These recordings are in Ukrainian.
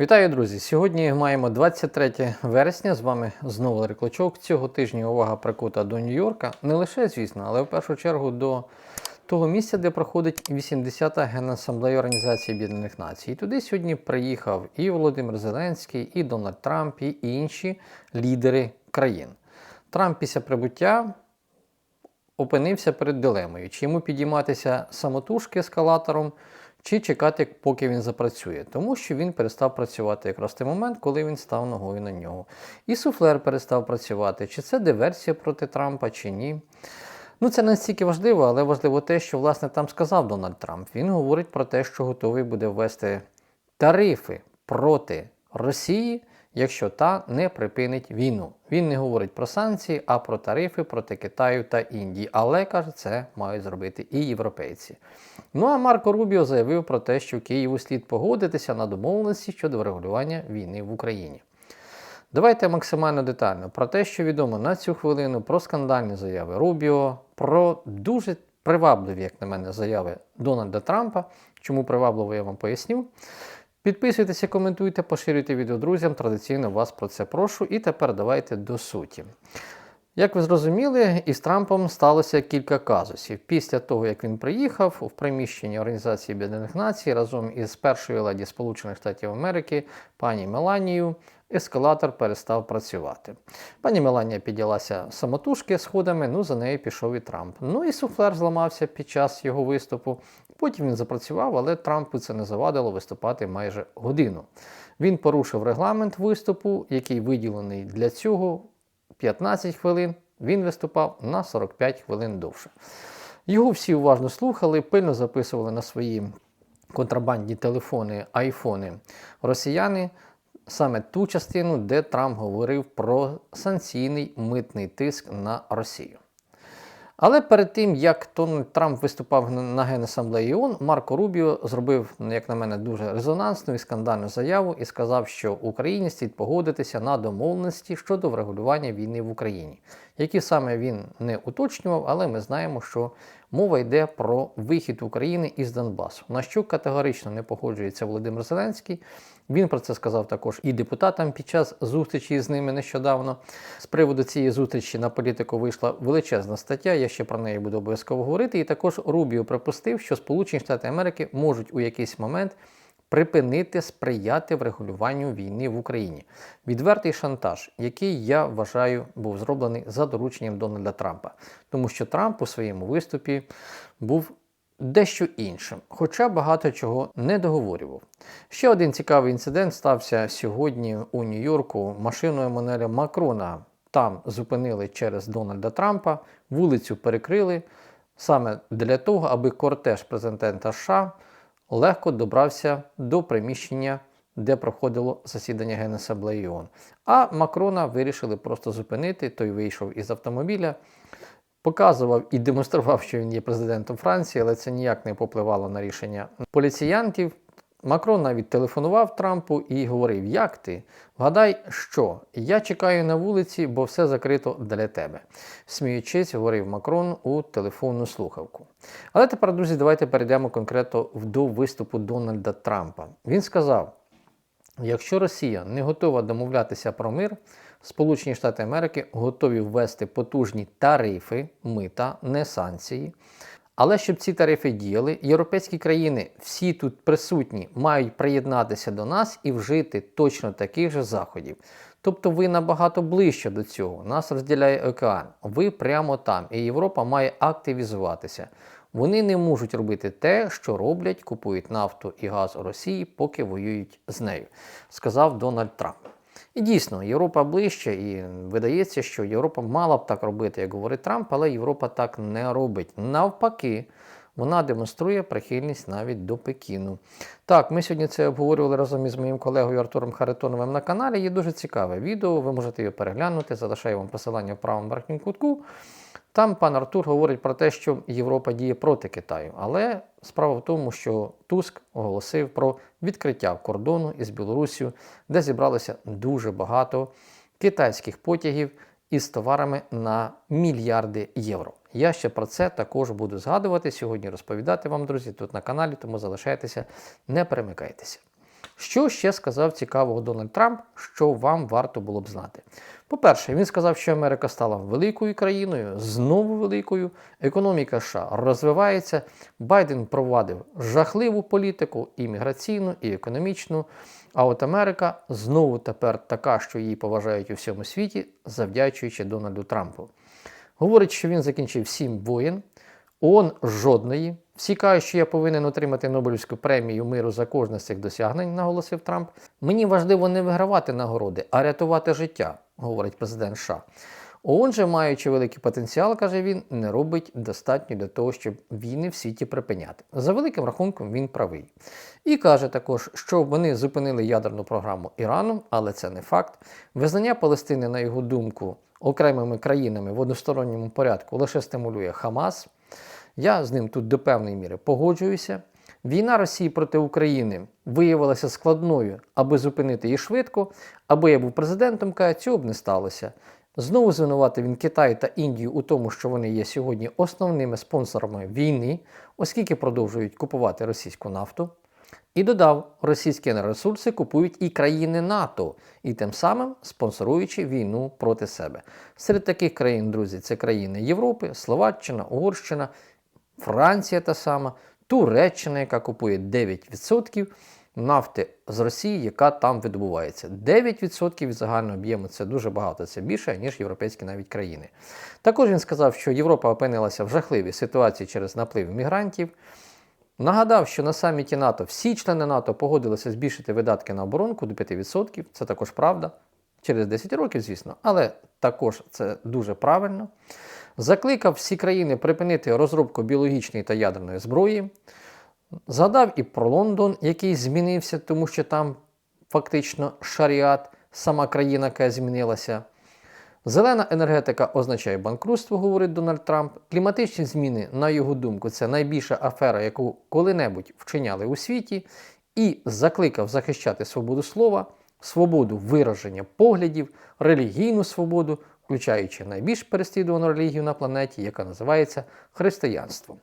Вітаю, друзі! Сьогодні маємо 23 вересня. З вами знову Ларі Клочок. Цього тижня увага прикута до Нью-Йорка. Не лише, звісно, але в першу чергу до того місця, де проходить 80-та Генасамблея Організації Об'єднаних Націй. І туди сьогодні приїхав і Володимир Зеленський, і Дональд Трамп, і інші лідери країн. Трамп після прибуття опинився перед дилемою, чи йому підійматися самотужки ескалатором, чи чекати, поки він запрацює, тому що він перестав працювати якраз в той момент, коли він став ногою на нього. І суфлер перестав працювати. Чи це диверсія проти Трампа, чи ні. Ну, це не настільки важливо, але важливо те, що власне там сказав Дональд Трамп. Він говорить про те, що готовий буде ввести тарифи проти Росії, якщо та не припинить війну. Він не говорить про санкції, а про тарифи проти Китаю та Індії. Але каже, це мають зробити і європейці. Ну а Марко Рубіо заявив про те, що Києву слід погодитися на домовленості щодо врегулювання війни в Україні. Давайте максимально детально про те, що відомо на цю хвилину, про скандальні заяви Рубіо, про дуже привабливі, як на мене, заяви Дональда Трампа. Чому привабливо, я вам поясню. Підписуйтеся, коментуйте, поширюйте відео друзям. Традиційно вас про це прошу. І тепер давайте до суті. Як ви зрозуміли, із Трампом сталося кілька казусів. Після того, як він приїхав в приміщенні Організації Об'єднаних Націй разом із першою леді Сполучених Штатів Америки, пані Меланією, ескалатор перестав працювати. Пані Меланія піднялася самотужки сходами, ну за нею пішов і Трамп. Ну і суфлер зламався під час його виступу. Потім він запрацював, але Трампу це не завадило виступати майже годину. Він порушив регламент виступу, який виділений для цього 15 хвилин. Він виступав на 45 хвилин довше. Його всі уважно слухали, пильно записували на свої контрабандні телефони, айфони росіяни саме ту частину, де Трамп говорив про санкційний митний тиск на Росію. Але перед тим, як Дональд Трамп виступав на Генасамблеї ООН, Марко Рубіо зробив, як на мене, дуже резонансну і скандальну заяву і сказав, що Україні слід погодитися на домовленості щодо врегулювання війни в Україні, які саме він не уточнював, але ми знаємо, що мова йде про вихід України із Донбасу, на що категорично не погоджується Володимир Зеленський. Він про це сказав також і депутатам під час зустрічі з ними нещодавно. З приводу цієї зустрічі на політику вийшла величезна стаття. Я ще про неї буду обов'язково говорити. І також Рубіо припустив, що Сполучені Штати Америки можуть у якийсь момент припинити сприяти врегулюванню війни в Україні. Відвертий шантаж, який я вважаю був зроблений за дорученням Дональда Трампа, тому що Трамп у своєму виступі був дещо іншим, хоча багато чого не договорював. Ще один цікавий інцидент стався сьогодні у Нью-Йорку машиною Еммануеля Макрона. Там зупинили через Дональда Трампа, вулицю перекрили саме для того, аби кортеж президента США легко добрався до приміщення, де проходило засідання Генасаблеї ООН. А Макрона вирішили просто зупинити. Той вийшов із автомобіля, показував і демонстрував, що він є президентом Франції, але це ніяк не попливало на рішення поліціянтів. Макрон навіть телефонував Трампу і говорив: Як ти? Вгадай, що я чекаю на вулиці, бо все закрито для тебе. Сміючись, говорив Макрон у телефонну слухавку. Але тепер, друзі, давайте перейдемо конкретно до виступу Дональда Трампа. Він сказав: якщо Росія не готова домовлятися про мир, Сполучені Штати Америки готові ввести потужні тарифи, мита, не санкції. Але щоб ці тарифи діяли, європейські країни, всі тут присутні, мають приєднатися до нас і вжити точно таких же заходів. Тобто ви набагато ближче до цього. Нас розділяє океан. Ви прямо там, і Європа має активізуватися. Вони не можуть робити те, що роблять, купують нафту і газ у Росії, поки воюють з нею, сказав Дональд Трамп. І дійсно, Європа ближче, і видається, що Європа мала б так робити, як говорить Трамп, але Європа так не робить. Навпаки, вона демонструє прихильність навіть до Пекіну. Так, ми сьогодні це обговорювали разом із моїм колегою Артуром Харитоновим на каналі. Є дуже цікаве відео, ви можете його переглянути, залишаю вам посилання в правому верхньому кутку. Там пан Артур говорить про те, що Європа діє проти Китаю. Але справа в тому, що Туск оголосив про відкриття кордону із Білорусію, де зібралося дуже багато китайських потягів із товарами на мільярди євро. Я ще про це також буду згадувати сьогодні, розповідати вам, друзі, тут на каналі, тому залишайтеся, не перемикайтеся. Що ще сказав цікавого Дональд Трамп, що вам варто було б знати? По-перше, він сказав, що Америка стала великою країною, знову великою. Економіка США розвивається. Байден провадив жахливу політику і міграційну, і економічну. А от Америка знову тепер така, що її поважають у всьому світі, завдячуючи Дональду Трампу. Говорить, що він закінчив сім воєн, ООН жодної. Всі кажуть, що я повинен отримати Нобелівську премію миру за кожне з цих досягнень, наголосив Трамп. Мені важливо не вигравати нагороди, а рятувати життя, говорить президент США. ООН же, маючи великий потенціал, каже він, не робить достатньо для того, щоб війни в світі припиняти. За великим рахунком він правий. І каже також, що вони зупинили ядерну програму Ірану, але це не факт. Визнання Палестини, на його думку, окремими країнами в односторонньому порядку лише стимулює Хамас. Я з ним тут до певної міри погоджуюся. Війна Росії проти України виявилася складною, аби зупинити її швидко, аби я був президентом, каже, цього б не сталося. Знову звинуватив він Китай та Індію у тому, що вони є сьогодні основними спонсорами війни, оскільки продовжують купувати російську нафту. І додав, російські енергоресурси купують і країни НАТО, і тим самим спонсоруючи війну проти себе. Серед таких країн, друзі, це країни Європи, Словаччина, Угорщина, Франція та сама, Туреччина, яка купує 9% нафти з Росії, яка там видобувається. 9% від загального об'єму це дуже багато, це більше, ніж європейські навіть країни. Також він сказав, що Європа опинилася в жахливій ситуації через наплив мігрантів. Нагадав, що на саміті НАТО всі члени НАТО погодилися збільшити видатки на оборонку до 5%. Це також правда. Через 10 років, звісно, але також це дуже правильно. Закликав всі країни припинити розробку біологічної та ядерної зброї. Згадав і про Лондон, який змінився, тому що там фактично шаріат, сама країна, яка змінилася. Зелена енергетика означає банкрутство, говорить Дональд Трамп. Кліматичні зміни, на його думку, це найбільша афера, яку коли-небудь вчиняли у світі, і закликав захищати свободу слова, свободу вираження поглядів, релігійну свободу, включаючи найбільш переслідувану релігію на планеті, яка називається християнством.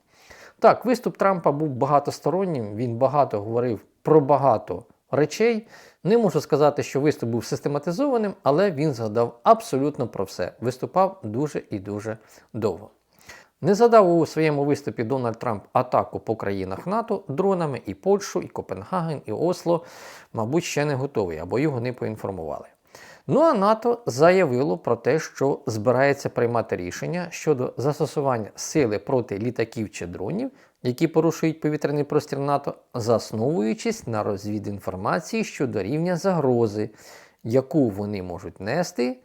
Так, виступ Трампа був багатостороннім, він багато говорив про багато речей. Не можу сказати, що виступ був систематизованим, але він згадав абсолютно про все. Виступав дуже і дуже довго. Не задав у своєму виступі Дональд Трамп атаку по країнах НАТО дронами і Польщу, і Копенгаген, і Осло, мабуть, ще не готовий або його не поінформували. Ну а НАТО заявило про те, що збирається приймати рішення щодо застосування сили проти літаків чи дронів, які порушують повітряний простір НАТО, засновуючись на розвідінформації щодо рівня загрози, яку вони можуть нести.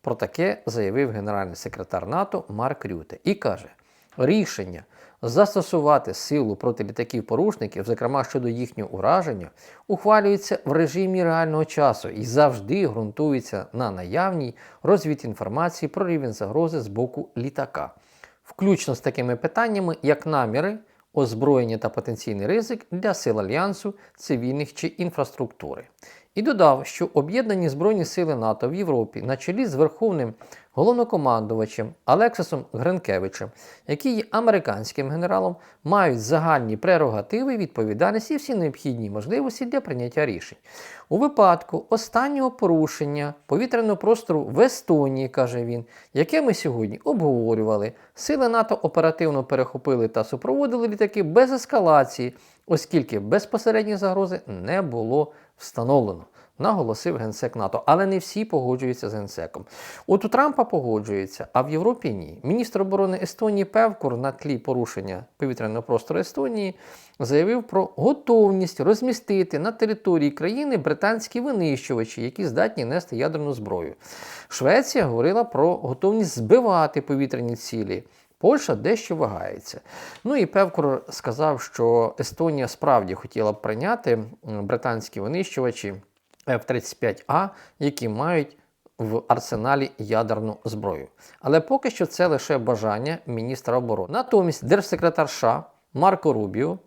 Про таке заявив генеральний секретар НАТО Марк Рюте і каже: рішення застосувати силу проти літаків-порушників, зокрема щодо їхнього ураження, ухвалюється в режимі реального часу і завжди ґрунтується на наявній розвідінформації про рівень загрози з боку літака, включно з такими питаннями, як наміри, озброєння та потенційний ризик для сил альянсу, цивільних чи інфраструктури. І додав, що об'єднані Збройні сили НАТО в Європі на чолі з Верховним головнокомандувачем Алексисом Гринкевичем, який є американським генералом, мають загальні прерогативи, відповідальність і всі необхідні можливості для прийняття рішень. У випадку останнього порушення повітряного простору в Естонії, каже він, яке ми сьогодні обговорювали, сили НАТО оперативно перехопили та супроводили літаки без ескалації, оскільки безпосередньої загрози не було встановлено. Наголосив генсек НАТО, але не всі погоджуються з генсеком. От у Трампа погоджується, а в Європі ні. Міністр оборони Естонії Певкур на тлі порушення повітряного простору Естонії заявив про готовність розмістити на території країни британські винищувачі, які здатні нести ядерну зброю. Швеція говорила про готовність збивати повітряні цілі. Польща дещо вагається. Ну і Певкур сказав, що Естонія справді хотіла б прийняти британські винищувачі F-35А, які мають в арсеналі ядерну зброю. Але поки що це лише бажання міністра оборони. Натомість держсекретар США Марко Рубіо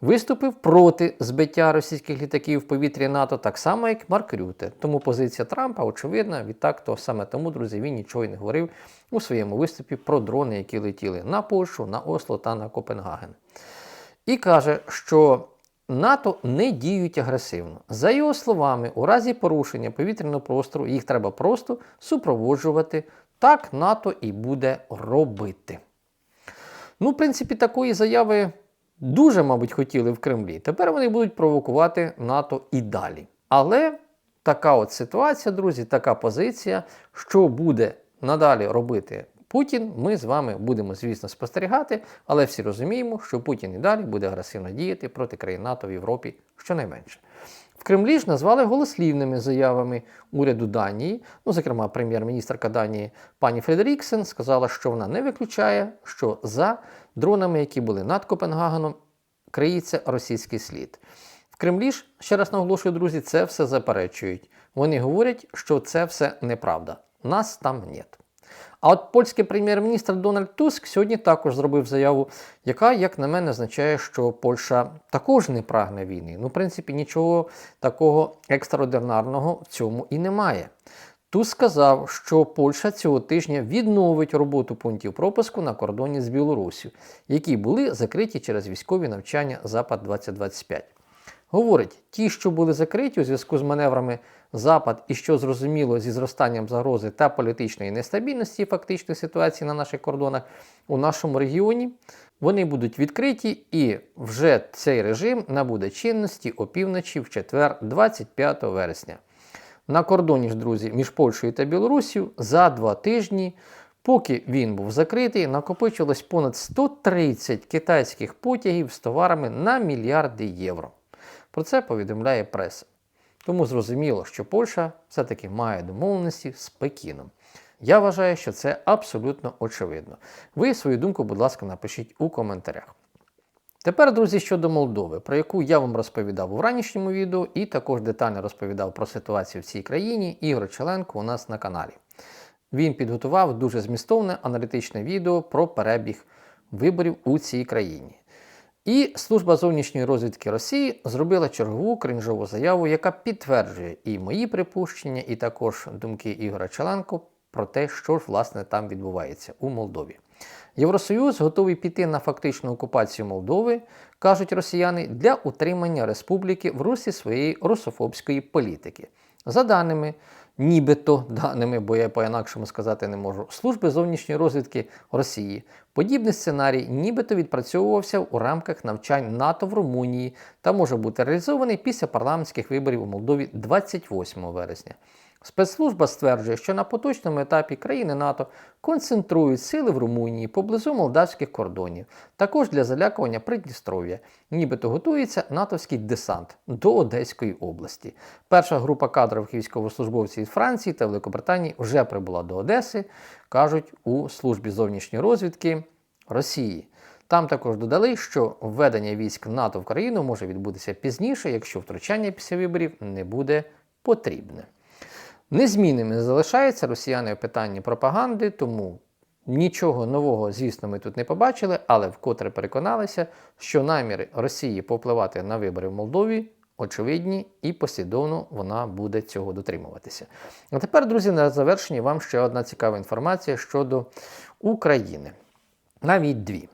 виступив проти збиття російських літаків в повітрі НАТО, так само, як Марк Рюте. Тому позиція Трампа очевидна. Відтак, то саме тому, друзі, він нічого й не говорив у своєму виступі про дрони, які летіли на Польщу, на Осло та на Копенгаген. І каже, що НАТО не діють агресивно. За його словами, у разі порушення повітряного простору їх треба просто супроводжувати. Так НАТО і буде робити. Ну, в принципі, такої заяви дуже, мабуть, хотіли в Кремлі. Тепер вони будуть провокувати НАТО і далі. Але така от ситуація, друзі, така позиція, що буде надалі робити Путін, ми з вами будемо, звісно, спостерігати, але всі розуміємо, що Путін і далі буде агресивно діяти проти країн НАТО в Європі щонайменше. В Кремлі ж назвали голослівними заявами уряду Данії. Ну, зокрема, прем'єр-міністрка Данії пані Фредеріксен сказала, що вона не виключає, що за дронами, які були над Копенгагеном, криється російський слід. В Кремлі ж, ще раз наголошую, друзі, це все заперечують. Вони говорять, що це все неправда. Нас там нет. А от польський прем'єр-міністр Дональд Туск сьогодні також зробив заяву, яка, як на мене, означає, що Польща також не прагне війни. Ну, в принципі, нічого такого екстраординарного в цьому і немає. Туск сказав, що Польща цього тижня відновить роботу пунктів пропуску на кордоні з Білорусі, які були закриті через військові навчання Запад 2025. Говорить, ті, що були закриті у зв'язку з маневрами Запад і що зрозуміло зі зростанням загрози та політичної нестабільності фактичної ситуації на наших кордонах у нашому регіоні, вони будуть відкриті і вже цей режим набуде чинності опівночі в четвер, 25 вересня. На кордоні ж, друзі, між Польщею та Білорусію за два тижні, поки він був закритий, накопичилось понад 130 китайських потягів з товарами на мільярди євро. Про це повідомляє преса. Тому зрозуміло, що Польща все-таки має домовленості з Пекіном. Я вважаю, що це абсолютно очевидно. Ви свою думку, будь ласка, напишіть у коментарях. Тепер, друзі, щодо Молдови, про яку я вам розповідав у ранішньому відео, і також детально розповідав про ситуацію в цій країні Ігор Челенко у нас на каналі. Він підготував дуже змістовне аналітичне відео про перебіг виборів у цій країні. І служба зовнішньої розвідки Росії зробила чергову кринжову заяву, яка підтверджує і мої припущення, і також думки Ігора Челенко про те, що ж власне там відбувається у Молдові. Євросоюз готовий піти на фактичну окупацію Молдови, кажуть росіяни, для утримання республіки в русі своєї русофобської політики. За даними, нібито даними, бо я по-інакшому сказати не можу, служби зовнішньої розвідки Росії. Подібний сценарій нібито відпрацьовувався у рамках навчань НАТО в Румунії та може бути реалізований після парламентських виборів у Молдові 28 вересня. Спецслужба стверджує, що на поточному етапі країни НАТО концентрують сили в Румунії поблизу молдавських кордонів, також для залякування Придністров'я, нібито готується натовський десант до Одеської області. Перша група кадрових військовослужбовців із Франції та Великобританії вже прибула до Одеси, кажуть у службі зовнішньої розвідки Росії. Там також додали, що введення військ НАТО в країну може відбутися пізніше, якщо втручання після виборів не буде потрібне. Незмінними залишаються росіяни в питанні пропаганди, тому нічого нового, звісно, ми тут не побачили, але вкотре переконалися, що наміри Росії попливати на вибори в Молдові очевидні і послідовно вона буде цього дотримуватися. А тепер, друзі, на завершенні вам ще одна цікава інформація щодо України. Навіть дві.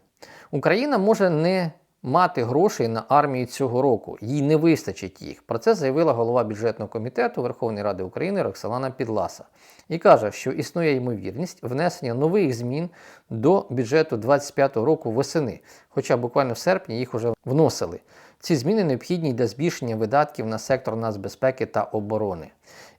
Україна може не мати грошей на армію цього року. Їй не вистачить їх. Про це заявила голова бюджетного комітету Верховної Ради України Роксолана Підласа. І каже, що існує ймовірність внесення нових змін до бюджету 2025 року восени, хоча буквально в серпні їх вже вносили. Ці зміни необхідні для збільшення видатків на сектор нацбезпеки та оборони.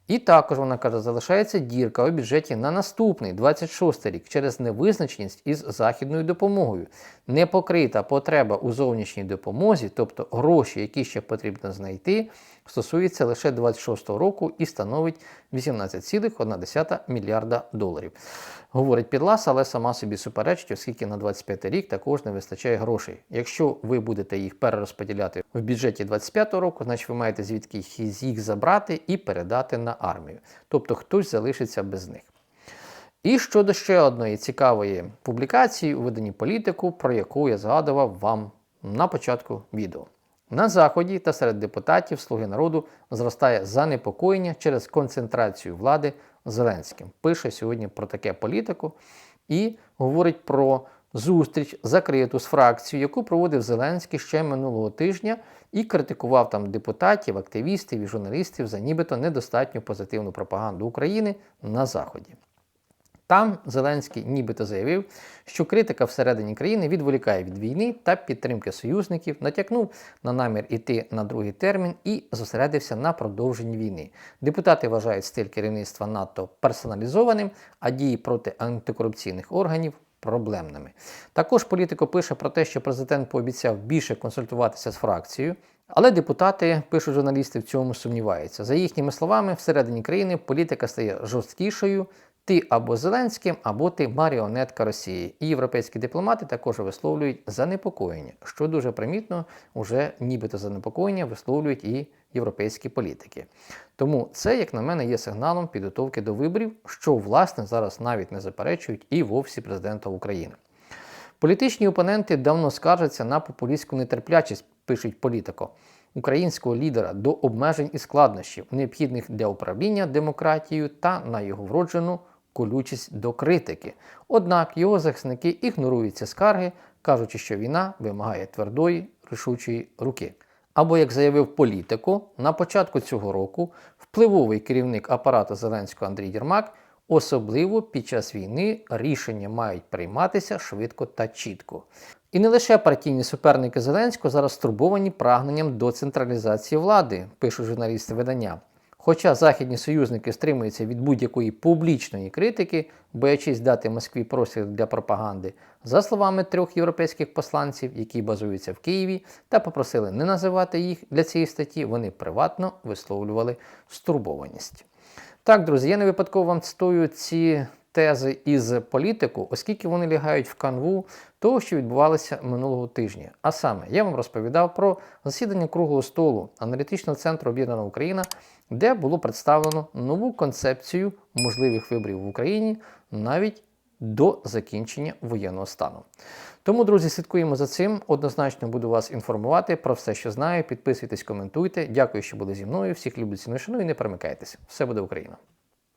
І також вона каже, залишається дірка у бюджеті на наступний 26 рік через невизначеність із західною допомогою. Непокрита потреба у зовнішній допомозі, тобто гроші, які ще потрібно знайти, стосується лише 26 року і становить 18,1 мільярда доларів. Говорить Підлас, але сама собі суперечить, оскільки на 25 рік також не вистачає грошей. Якщо ви будете їх перерозподіляти в бюджеті 25 року, значить ви маєте звідки їх забрати і передати на армію. Тобто хтось залишиться без них. І щодо ще одної цікавої публікації у виданні політику, про яку я згадував вам на початку відео. На Заході та серед депутатів Слуги народу зростає занепокоєння через концентрацію влади Зеленським. Пише сьогодні про таке політику і говорить про зустріч закриту з фракцією, яку проводив Зеленський ще минулого тижня і критикував там депутатів, активістів і журналістів за нібито недостатньо позитивну пропаганду України на Заході. Там Зеленський нібито заявив, що критика всередині країни відволікає від війни та підтримки союзників, натякнув на намір іти на другий термін і зосередився на продовженні війни. Депутати вважають стиль керівництва надто персоналізованим, а дії проти антикорупційних органів проблемними. Також політико пише про те, що президент пообіцяв більше консультуватися з фракцією. Але депутати, пишуть журналісти, в цьому сумніваються. За їхніми словами, всередині країни політика стає жорсткішою. Ти або Зеленським, або ти маріонетка Росії. І європейські дипломати також висловлюють занепокоєння, що дуже примітно, уже нібито занепокоєння висловлюють і європейські політики. Тому це, як на мене, є сигналом підготовки до виборів, що власне зараз навіть не заперечують і в офісі президента України. Політичні опоненти давно скаржаться на популістську нетерплячість, пишуть політико, українського лідера до обмежень і складнощів, необхідних для управління демократією та на його вроджену колючість до критики. Однак його захисники ігнорують ці скарги, кажучи, що війна вимагає твердої, рішучої руки. Або, як заявив політико, на початку цього року впливовий керівник апарату Зеленського Андрій Єрмак Особливо під час війни рішення мають прийматися швидко та чітко. І не лише партійні суперники Зеленського зараз стурбовані прагненням до централізації влади, пишуть журналісти видання. Хоча західні союзники стримуються від будь-якої публічної критики, боячись дати Москві простір для пропаганди, за словами трьох європейських посланців, які базуються в Києві, та попросили не називати їх для цієї статті, вони приватно висловлювали стурбованість. Так, друзі, я не випадково вам цитую ці тези із політику, оскільки вони лягають в канву того, що відбувалося минулого тижня. А саме, я вам розповідав про засідання круглого столу аналітичного центру Об'єднана Україна, де було представлено нову концепцію можливих виборів в Україні навіть до закінчення воєнного стану. Тому, друзі, слідкуємо за цим. Однозначно буду вас інформувати про все, що знаю. Підписуйтесь, коментуйте. Дякую, що були зі мною. Всіх люблю ціну шану і не перемикайтеся. Все буде Україна!